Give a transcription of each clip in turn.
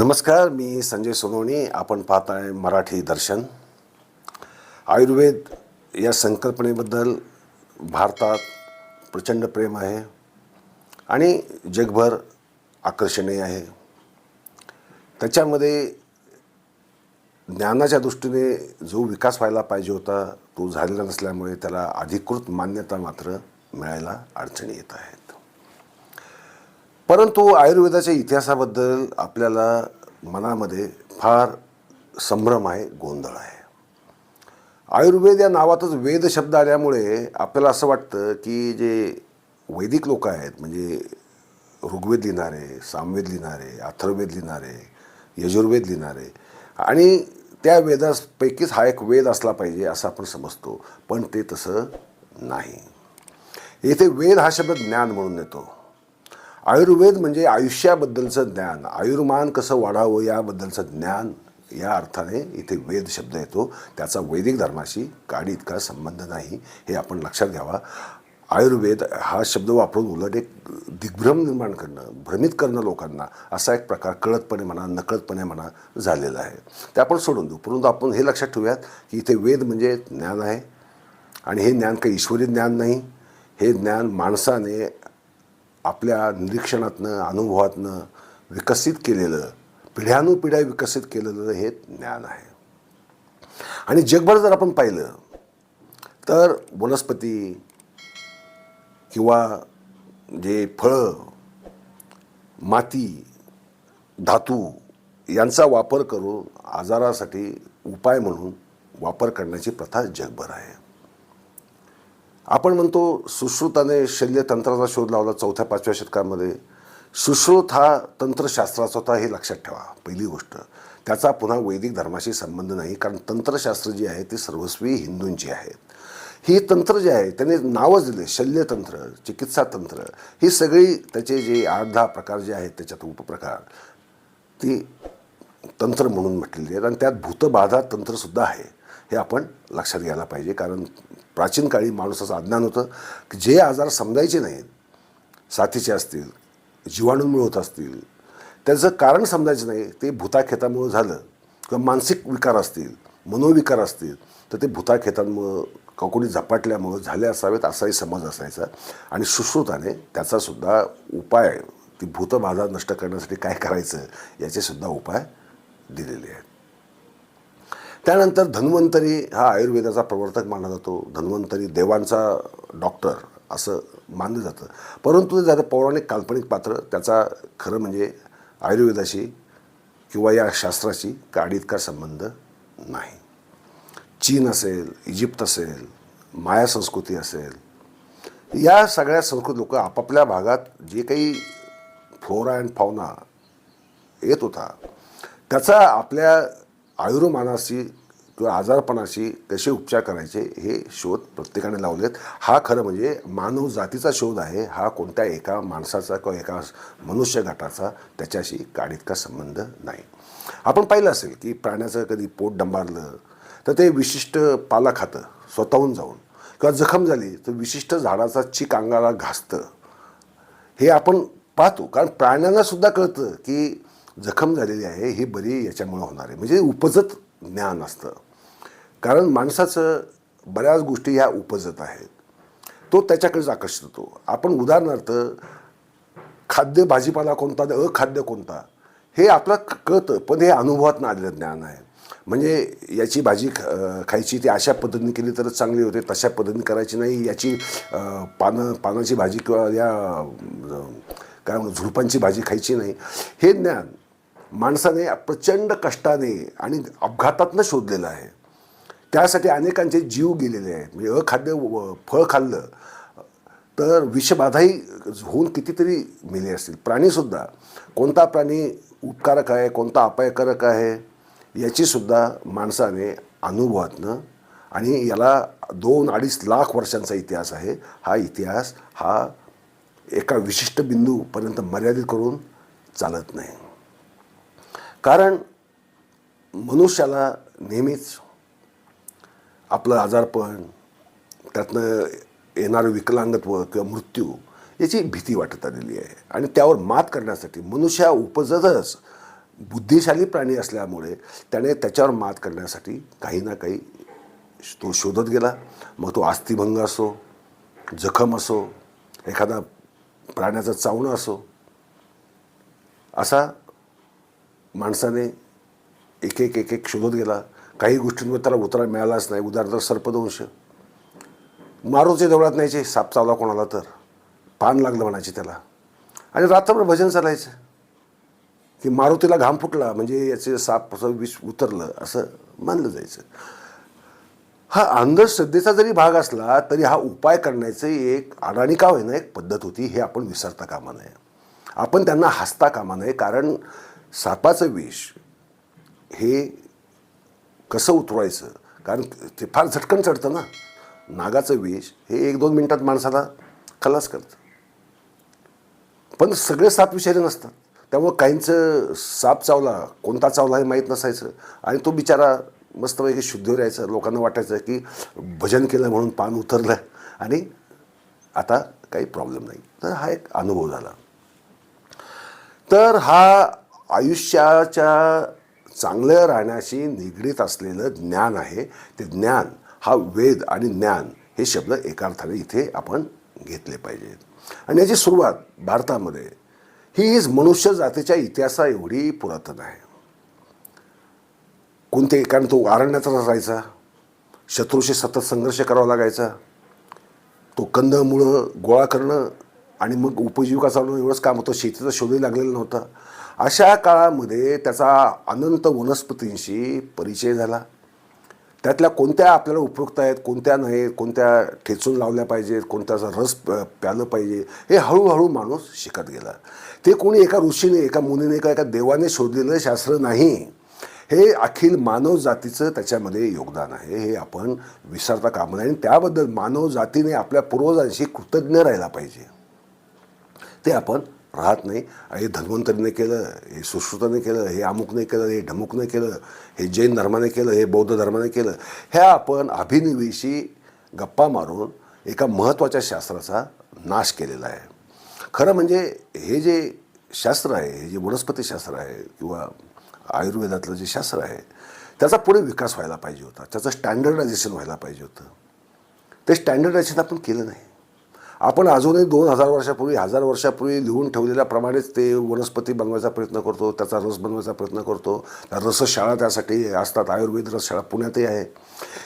नमस्कार मी संजय सोनवणी. आपण पाहत आहे मराठी दर्शन. आयुर्वेद या संकल्पनेबद्दल भारतात प्रचंड प्रेम आहे आणि जगभर आकर्षणीय आहे. त्याच्यामध्ये ज्ञानाच्या दृष्टीने जो विकास व्हायला पाहिजे होता तो झालेला नसल्यामुळे त्याला अधिकृत मान्यता मात्र मिळायला अडचणी येत आहेत. परंतु आयुर्वेदाच्या इतिहासाबद्दल आपल्याला मनामध्ये फार संभ्रम आहे गोंधळ आहे. आयुर्वेद या नावातच वेद शब्द आल्यामुळे आपल्याला असं वाटतं की जे वैदिक लोक आहेत म्हणजे ऋग्वेद लिहिणारे सामवेद लिहिणारे अथर्ववेद लिहिणारे यजुर्वेद लिहिणारे आणि त्या वेदापैकीच हा एक वेद असला पाहिजे असं आपण समजतो पण ते तसं नाही. येथे वेद हा शब्द ज्ञान म्हणून येतो. आयुर्वेद म्हणजे आयुष्याबद्दलचं ज्ञान. आयुर्मान कसं वाढावं याबद्दलचं ज्ञान या अर्थाने इथे वेद शब्द येतो. त्याचा वैदिक धर्माशी काडी इतका संबंध नाही हे आपण लक्षात घ्यावा. आयुर्वेद हा शब्द वापरून उलट एक दिग्भ्रम निर्माण करणं भ्रमित करणं लोकांना असा एक प्रकार कळतपणे म्हणा नकळतपणे म्हणा झालेला आहे. ते आपण सोडून देऊ. परंतु आपण हे लक्षात ठेवूयात की इथे वेद म्हणजे ज्ञान आहे. आणि हे ज्ञान काही ईश्वरी ज्ञान नाही. हे ज्ञान माणसाने आपल्या निरीक्षणातनं अनुभवातनं विकसित केलेलं पिढ्यानुपिढ्या विकसित केलेलं हे ज्ञान आहे. आणि जगभर जर आपण पाहिलं तर वनस्पती किंवा जे फळं माती धातू यांचा वापर करून आजारासाठी उपाय म्हणून वापर करण्याची प्रथा जगभर आहे. आपण म्हणतो सुश्रुताने शल्यतंत्राचा शोध लावला चौथ्या पाचव्या शतकामध्ये. सुश्रुत हा तंत्रशास्त्राचा होता हे लक्षात ठेवा. पहिली गोष्ट त्याचा पुन्हा वैदिक धर्माशी संबंध नाही कारण तंत्रशास्त्र जी आहे ती सर्वस्वी हिंदूंची आहेत ही तंत्र जे आहे त्याने नावच दिले शल्यतंत्र चिकित्सा तंत्र. ही सगळी त्याचे जे आठ दहा प्रकार जे आहेत त्याच्यात उपप्रकार ती तंत्र म्हणून म्हटलेली आहेत. आणि त्यात भूतबाधा तंत्रसुद्धा आहे. हे आपण लक्षात घ्यायला पाहिजे. कारण प्राचीन काळी माणसाचं अज्ञान होतं की जे आजार समजायचे नाहीत साथीचे असतील जीवाणूंमुळे होत असतील त्याचं कारण समजायचं नाही ते भूताखेतामुळं झालं किंवा मानसिक विकार असतील मनोविकार असतील तर ते भूताखेतांमुळं कोणी झपाटल्यामुळं झाले असावेत असाही समज असायचा. आणि सुश्रुताने त्याचासुद्धा उपाय ती भूतबाधा नष्ट करण्यासाठी काय करायचं याचेसुद्धा उपाय दिलेले आहेत. त्यानंतर धन्वंतरी हा आयुर्वेदाचा प्रवर्तक मानला जातो. धन्वंतरी देवांचा डॉक्टर असं मानलं जातं. परंतु ते झालं पौराणिक काल्पनिक पात्र. त्याचा खरं म्हणजे आयुर्वेदाशी किंवा या शास्त्राशी काडीतका संबंध नाही. चीन असेल इजिप्त असेल माया संस्कृती असेल या सगळ्या संस्कृत लोक आपापल्या भागात जे काही फ्लोरा अँड फावना येत होता त्याचा आपल्या आयुर्मानाशी किंवा आजारपणाशी कसे उपचार करायचे हे शोध प्रत्येकाने लावलेत. हा खरं म्हणजे मानव जातीचा शोध आहे. हा कोणत्या एका माणसाचा किंवा एका मनुष्यगटाचा त्याच्याशी काडीतका संबंध नाही. आपण पाहिलं असेल की प्राण्याचं कधी पोट डंबारलं तर ते विशिष्ट पाला खातं स्वतःहून जाऊन. किंवा जखम झाली तर विशिष्ट झाडाचा चीक अंगाला घासतं. हे आपण पाहतो. कारण प्राण्यांनासुद्धा कळतं की जखम झालेली आहे ही बरी याच्यामुळे होणार आहे. म्हणजे उपजत ज्ञान असतं. कारण माणसाचं बऱ्याच गोष्टी ह्या उपजत आहेत. तो त्याच्याकडेच आकर्षित होतो. आपण उदाहरणार्थ खाद्य भाजीपाला कोणता अखाद्य कोणता हे आपलं कळतं पण हे अनुभवातनं आलेलं ज्ञान आहे. म्हणजे याची भाजी ख खायची ती अशा पद्धतीने केली तरच चांगली होते तशा पद्धतीने करायची नाही. याची पानं पानाची भाजी किंवा या काय म्हणून झुडपांची भाजी खायची नाही. हे ज्ञान माणसाने प्रचंड कष्टाने आणि अपघातातनं शोधलेलं आहे. त्यासाठी अनेकांचे जीव गेलेले आहेत. म्हणजे अखाद्य व- फळ खाल्लं तर विषबाधाही होऊन कितीतरी मेले असतील. प्राणीसुद्धा कोणता प्राणी उपकारक आहे कोणता अपायकारक आहे याचीसुद्धा माणसाने अनुभवातनं आणि याला दोन अडीच लाख वर्षांचा इतिहास आहे. हा इतिहास हा एका विशिष्ट बिंदूपर्यंत मर्यादित करून चालत नाही. कारण मनुष्याला नेहमीच आपलं आजारपण त्यातनं येणारं विकलांगत्व किंवा मृत्यू याची भीती वाटत आलेली आहे. आणि त्यावर मात करण्यासाठी मनुष्या उपजतच बुद्धिशाली प्राणी असल्यामुळे त्याने त्याच्यावर मात करण्यासाठी काही ना काही तो शोधत गेला. मग तो आस्थिभंग असो जखम असो एखादा प्राण्याचं चावणं असो असा माणसाने एक एक एक एक शोधत गेला. काही गोष्टींवर त्याला उतरा मिळालाच नाही. उदाहरणार्थ सर्पदंश. मारूचे देवळात न्यायचे. साप चावला कोणाला तर. पान लागलं म्हणायचे त्याला. आणि रात्रभर भजन चालायचं. की मारुतीला घाम फुटला म्हणजे याचे साप असं विष उतरलं असं मानलं जायचं. हा अंधश्रद्धेचा जरी भाग असला तरी हा उपाय करण्याचं एक अडाणी का होईना एक पद्धत होती. हे आपण विसरता कामा नये. आपण त्यांना हसता कामा नये. कारण सापाचं विष हे कसं उतरवायचं? कारण ते फार झटकन चढतं ना. नागाचं विष हे एक दोन मिनटात माणसाला खलास करतं. पण सगळे साप विषारी नसतात. त्यामुळं काहींचं साप चावला कोणता चावला हे माहीत नसायचं. आणि तो बिचारा मस्तपैकी शुद्ध राहायचं. लोकांना वाटायचं की भजन केलं म्हणून पान उतरलं. आणि आता काही प्रॉब्लेम नाही. तर हा एक अनुभव झाला. तर हा आयुष्याच्या चांगलं राहण्याशी निगडीत असलेलं ज्ञान आहे. ते ज्ञान हा वेद आणि ज्ञान हे शब्द एका अर्थाने इथे आपण घेतले पाहिजेत. आणि याची सुरुवात भारतामध्ये ही मनुष्य जातीच्या इतिहासा एवढी पुरातन आहे. कोणते कारण तो अरण्यातच असायचा. शत्रूशी सतत संघर्ष करावा लागायचा. तो कंदमुळं गोळा करणं आणि मग उपजीविका चालवणं एवढंच काम होतं. शेतीचा शोधही लागलेला नव्हता. अशा काळामध्ये त्याचा अनंत वनस्पतींशी परिचय झाला. त्यातल्या कोणत्या आपल्याला उपयुक्त आहेत कोणत्या नाही कोणत्या ठेचून लावल्या पाहिजेत कोणत्याचा रस प्यालं पाहिजे हे हळूहळू माणूस शिकत गेला. ते कोणी एका ऋषीने एका मुनीने एका एका देवाने शोधलेलं शास्त्र नाही. हे अखिल मानव जातीचं त्याच्यामध्ये योगदान आहे. हे आपण विसरता कामा नये. आणि त्याबद्दल मानव जातीने आपल्या पूर्वजांशी कृतज्ञ राहिला पाहिजे. ते आपण राहत नाही. हे धन्वंतरीने केलं हे सुश्रुताने केलं हे अमुकने केलं हे ढमुकने केलं हे जैन धर्माने केलं हे बौद्ध धर्माने केलं. ह्या आपण अभिनिवेशी गप्पा मारून एका महत्त्वाच्या शास्त्राचा नाश केलेला आहे. खरं म्हणजे हे जे शास्त्र आहे हे जे वनस्पतीशास्त्र आहे किंवा आयुर्वेदातलं जे शास्त्र आहे त्याचा पुढे विकास व्हायला पाहिजे होता. त्याचं स्टँडर्डायझेशन व्हायला पाहिजे होतं. ते स्टँडर्डायझेशन आपण केलं नाही. आपण अजूनही दोन हजार वर्षापूर्वी हजार वर्षापूर्वी लिहून ठेवलेल्याप्रमाणेच ते वनस्पती बनवायचा प्रयत्न करतो त्याचा रस बनवायचा प्रयत्न करतो. रसशाळा त्यासाठी असतात आयुर्वेद रसशाळा पुण्यातही आहे.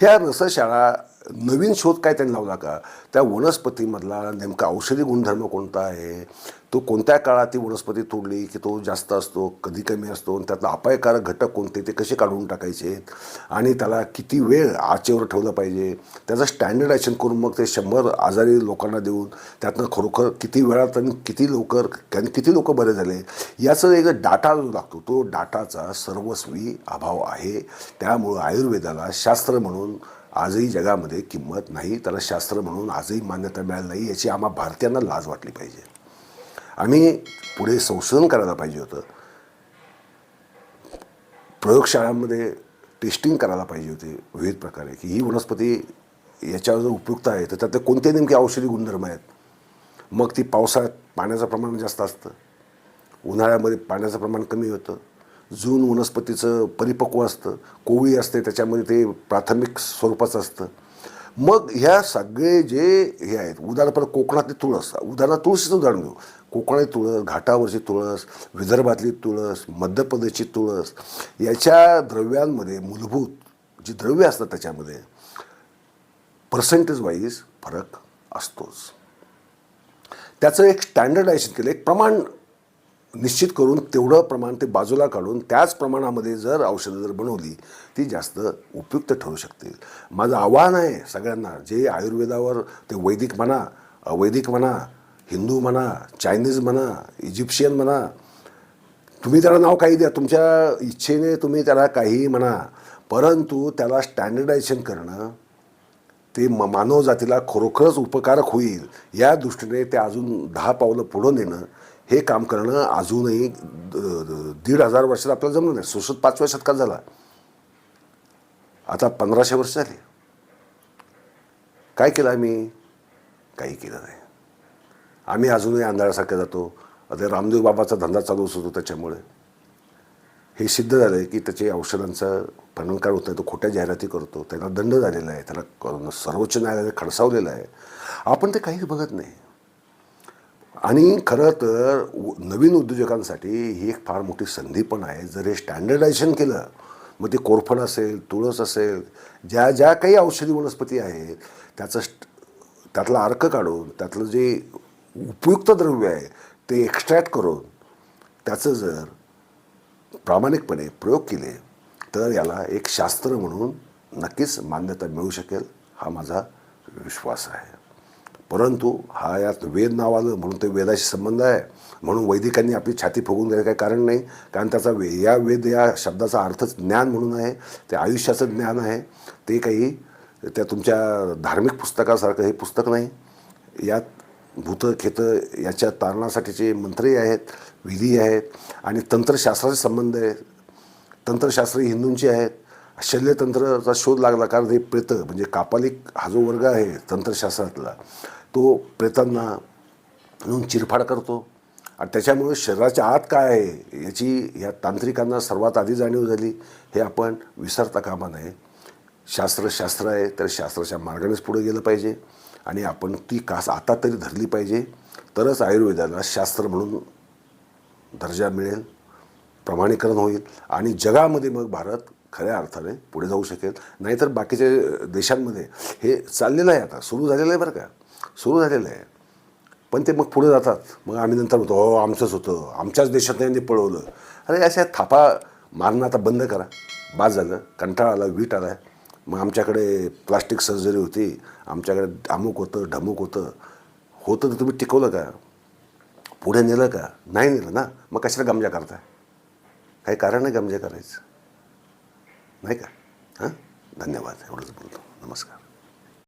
ह्या रसशाळा नवीन शोध काय त्यांनी लावला का? त्या वनस्पतीमधला नेमका औषधी गुणधर्म कोणता आहे? तो कोणत्या काळात ती वनस्पती तोडली की तो जास्त असतो कधी कमी असतो? आणि त्यातला अपायकारक घटक कोणते ते कसे काढून टाकायचे? आणि त्याला किती वेळ आचेवर ठेवलं पाहिजे? त्याचं स्टँडर्डायझेशन करून मग ते शंभर आजारी लोकांना देऊन त्यातनं खरोखर किती वेळात आणि किती लवकर आणि किती लोक बरे झाले? याचं एक डाटा जो लागतो तो डाटाचा सर्वस्वी अभाव आहे. त्यामुळं आयुर्वेदाला शास्त्र म्हणून आजही जगामध्ये किंमत नाही त्याला शास्त्र म्हणून आजही मान्यता मिळाली नाही याची आम्हा भारतीयांना लाज वाटली पाहिजे. आम्ही पुढे संशोधन करायला पाहिजे होतं. प्रयोगशाळांमध्ये टेस्टिंग करायला पाहिजे होते विविध प्रकारे की ही वनस्पती याच्यावर जर उपयुक्त आहे तर त्यातले कोणते नेमके औषधी गुणधर्म आहेत? मग ती पावसाळ्यात पाण्याचं प्रमाण जास्त असतं. उन्हाळ्यामध्ये पाण्याचं प्रमाण कमी होतं. जून वनस्पतीचं परिपक्व असतं कोवळी असते त्याच्यामध्ये ते प्राथमिक स्वरूपाचं असतं. मग ह्या सगळे जे हे आहेत उदाहरण कोकणातली तुळस उदाहरण तुळशीचं उदाहरण घेऊ. कोकणातली तुळस घाटावरची तुळस विदर्भातली तुळस मध्य प्रदेशची तुळस याच्या द्रव्यांमध्ये मूलभूत जी द्रव्य असतात त्याच्यामध्ये पर्सेंटेज वाईज फरक असतोच. त्याचं एक स्टँडर्डायझेशन केलं एक प्रमाण निश्चित करून तेवढं प्रमाण ते बाजूला काढून त्याच प्रमाणामध्ये जर औषधं जर बनवली ती जास्त उपयुक्त ठरू शकतील माझं आव्हान आहे सगळ्यांना जे आयुर्वेदावर ते वैदिक म्हणा अवैदिक म्हणा हिंदू म्हणा चायनीज म्हणा इजिप्शियन म्हणा तुम्ही त्याला नाव काही द्या तुमच्या इच्छेने तुम्ही त्याला काहीही म्हणा परंतु त्याला स्टँडर्डायझेशन करणं ते म मानवजातीला खरोखरच उपकारक होईल या दृष्टीने ते अजून दहा पावलं पुढं नेणं हे काम करणं अजूनही द- दीड हजार वर्षात आपल्याला जमलं नाही. सुशोध पाचव्या शतकात झाला. आता पंधराशे वर्ष झाली. काय केलं आम्ही? काही केलं नाही. आम्ही अजूनही आंधळ्यासारखं जातो. आता रामदेव बाबाचा धंदा चालू होतो त्याच्यामुळे. हे सिद्ध झालं आहे की त्याचे औषधांचा परिणामकार होत आहे तो खोट्या जाहिराती करतो. त्याला दंड झालेला आहे. त्याला सर्वोच्च न्यायालयाने खडसावलेलं आहे. आपण ते काहीच बघत नाही. आणि खरं तर उ- नवीन उद्योजकांसाठी ही एक फार मोठी संधी पण आहे. जर हे स्टँडर्डायझेशन केलं मग ते कोरफड असेल तुळस असेल ज्या ज्या काही औषधी वनस्पती आहेत त्याचं त्यातला अर्क काढून त्यातलं जे उपयुक्त द्रव्य आहे ते एक्स्ट्रॅक्ट करून त्याचं जर प्रामाणिकपणे प्रयोग केले तर याला एक शास्त्र म्हणून नक्कीच मान्यता मिळू शकेल. हा माझा विश्वास आहे. परंतु हा यात वेद नाव आलं म्हणून ते वेदाशी संबंध आहे. म्हणून वैदिकांनी आपली छाती फुगून द्यायला काही कारण नाही. कारण त्याचा वे या वेद या शब्दाचा अर्थच ज्ञान म्हणून आहे. ते आयुष्याचं ज्ञान आहे. ते काही त्या तुमच्या धार्मिक पुस्तकासारखं हे पुस्तक नाही. यात भूतं खेतं याच्या तारणासाठीचे मंत्रही आहेत विधी आहेत आणि तंत्रशास्त्राचे संबंध आहेत तंत्रशास्त्र हिंदूंचे हिंदूंची आहेत. शल्यतंत्राचा शोध लागला. कारण हे प्रेत म्हणजे कापालिक हा जो वर्ग आहे तंत्रशास्त्रातला तो प्रेतांना म्हणून चिरफाड करतो. आणि त्याच्यामुळे शरीराच्या आत काय आहे याची या तांत्रिकांना सर्वात आधी जाणीव झाली. हे आपण विसरता कामा नये. शास्त्र शास्त्र आहे तर शास्त्राच्या मार्गानेच पुढे गेलं पाहिजे. आणि आपण ती कास आता तरी धरली पाहिजे. तरच आयुर्वेदाला शास्त्र म्हणून दर्जा मिळेल प्रमाणीकरण होईल. आणि जगामध्ये मग भारत खऱ्या अर्थाने पुढे जाऊ शकेल. नाहीतर बाकीच्या देशांमध्ये हे चाललेलं आहे आता. सुरू झालेलं आहे बरं का? सुरू झालेलं आहे. पण ते मग पुढे जातात. मग आम्ही नंतर म्हणतो हो आमचंच होतं. आमच्याच देशात त्यांनी पळवलं. अरे अशा थापा मारणं आता बंद करा. बाद झालं. कंटाळा आला वीट आला. आहे मग आमच्याकडे प्लास्टिक सर्जरी होती. आमच्याकडे अमुक होतं ढमुक होतं. होतं तर तुम्ही टिकवलं का? पुढे नेलं का? नाही नेलं ना? मग कशाला गमजा करताय? काही कारण नाही गमजा करायचं? नाही का? हां? धन्यवाद. एवढंच बोलतो. नमस्कार.